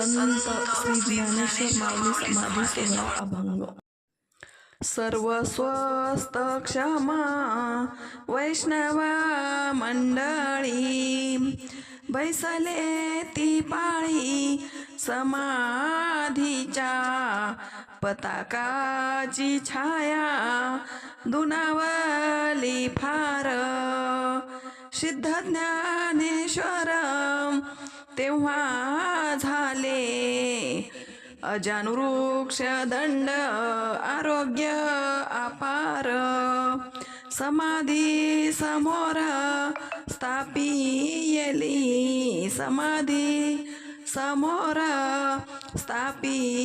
संत श्री ज्ञानेश्वर माऊली समाधी सोहळा अभंग. सर्व स्वस्त क्षमा वैष्णवा मंडळी बैसले ती पाळी समाधीच्या पताकाची छाया दुनावली फार. सिद्ध ज्ञानेश्वर तेव्हा झाले. अजानुवृक्ष दंड आरोग्य अपार समाधी समोर स्थापियली. समाधी समोर स्थापियली.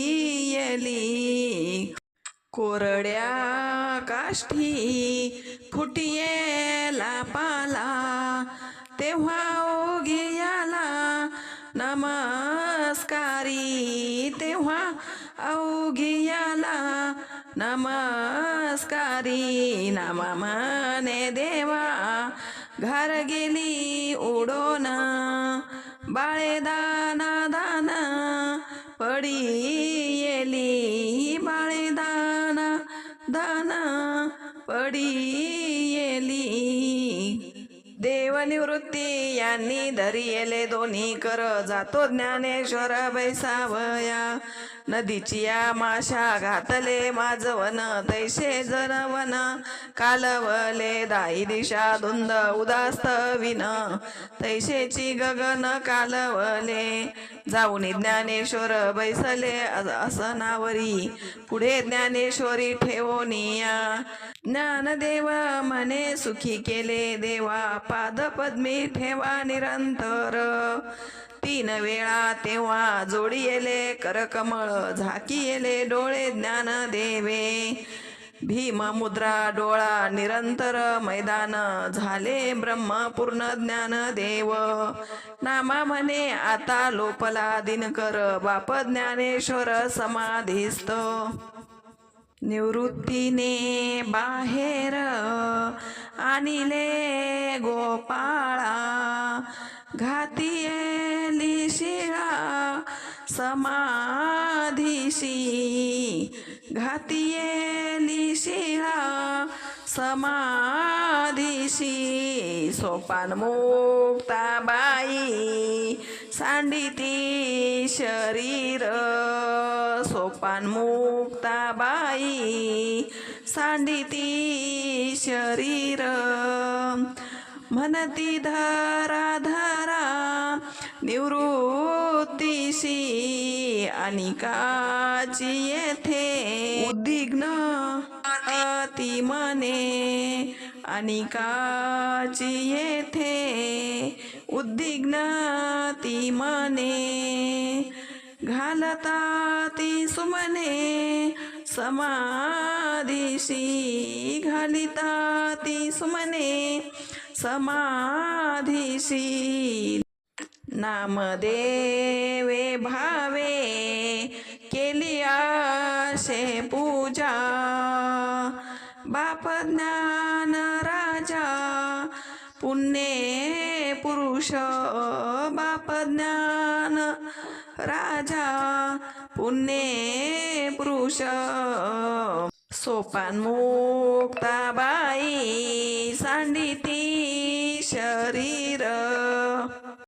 कोरड्या काष्ठी फुटियेला पाला तेव्हा ओघियाला नमस्कारी तेव्हा अवघियाला नमस्कारी नामा म्हणे देवा घर गेली उडोन बाळे दाना दाना पडी येली बाळे दाना दाना पडी निवृत्ती यांनी धरियेले दोन्ही कर. जातो ज्ञानेश्वर बैसावया. नदीची या माशा घातले माझवन तैसे जनवन. कालवले दाई दिशा धुंद उदास्त विन. तैसेची गगन कालवले जाऊन ज्ञानेश्वर बैसले असनावरी. पुढे ज्ञानेश्वरी ठेवोनिया ज्ञानदेव म्हणे सुखी केले देवा पादपद्मी ठेवा निरंतर. तीन वेळा तेव्हा जोडी येले करकमळ झाकी येले डोळे ज्ञान देवे भीम मुद्रा डोळा निरंतर मैदान झाले ब्रह्म पूर्ण ज्ञान देव. नामा म्हणे आता लोपला दिनकर बाप ज्ञानेश्वर समाधीस्त निवृत्तीने बाहेर आणिले गोपाळा घातियेली शिळा समाधीशी घातीये शिला समाधीशी सोपान मुक्ताबाई सांडिती शरीर सोपान मुक्ताबाई सांडिती शरीर. म्हणती धरा धरा निवृत्तीशी आणि काची येथे उद्विग्न अति मने आणि काची येथे उद्विग्न ती मने घालता ती सुमने समाधीशी घालिता ती सुमने समाधीशी नामदेवे भावे केली आशे पूजा. बाप ज्ञान राजा पुण्ये पुरुष. बाप ज्ञान राजा पुण्ये पुरुष. सोपान मुक्ताबाई सांडिती